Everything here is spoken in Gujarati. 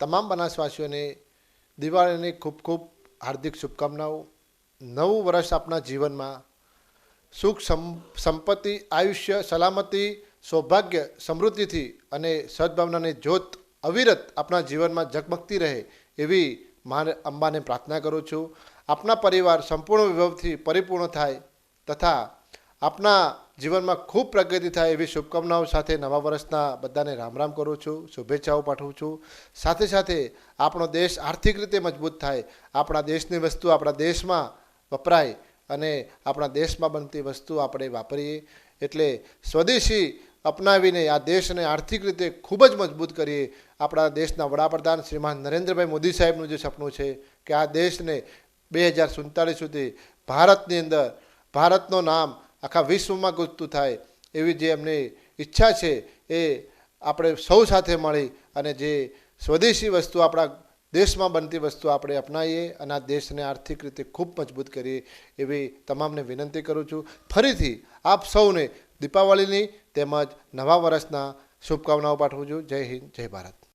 તમામ બનાસવાસીઓને દિવાળીની ખૂબ ખૂબ હાર્દિક શુભકામનાઓ. નવું વર્ષ આપણા જીવનમાં સુખ સંપત્તિ, આયુષ્ય, સલામતી, સૌભાગ્ય, સમૃદ્ધિથી અને સદભાવનાની જ્યોત અવિરત આપણા જીવનમાં ઝગમગતી રહે એવી મારે, અંબાને પ્રાર્થના કરું છું. આપના પરિવાર સંપૂર્ણ વિભવથી પરિપૂર્ણ થાય તથા આપના જીવનમાં ખૂબ પ્રગતિ થાય એવી શુભકામનાઓ સાથે નવા વર્ષના બધાને રામ રામ કરું છું, શુભેચ્છાઓ પાઠવું છું. સાથે સાથે આપણો દેશ આર્થિક રીતે મજબૂત થાય, આપણા દેશની વસ્તુ આપણા દેશમાં વપરાય અને આપણા દેશમાં બનતી વસ્તુ આપણે વાપરીએ. એટલે સ્વદેશી અપનાવીને આ દેશને આર્થિક રીતે ખૂબ જ મજબૂત કરીએ. આપણા દેશના વડાપ્રધાન શ્રીમાન નરેન્દ્રભાઈ મોદી સાહેબનું જે સપનું છે કે આ દેશને બે હજાર સુડતાલીસ સુધી ભારતની અંદર, ભારતનું નામ આખા વિશ્વમાં ગુજતું થાય એવી જે એમની ઈચ્છા છે એ આપણે સૌ સાથે મળી અને જે સ્વદેશી વસ્તુ આપણા દેશમાં બનતી વસ્તુ આપણે અપનાવીએ અને આ દેશને આર્થિક રીતે ખૂબ મજબૂત કરીએ એવી તમામને વિનંતી કરું છું. ફરીથી આપ સૌને દીપાવલીની તેમજ નવા વર્ષના શુભકામનાઓ પાઠવું છું. જય હિન્દ, જય ભારત.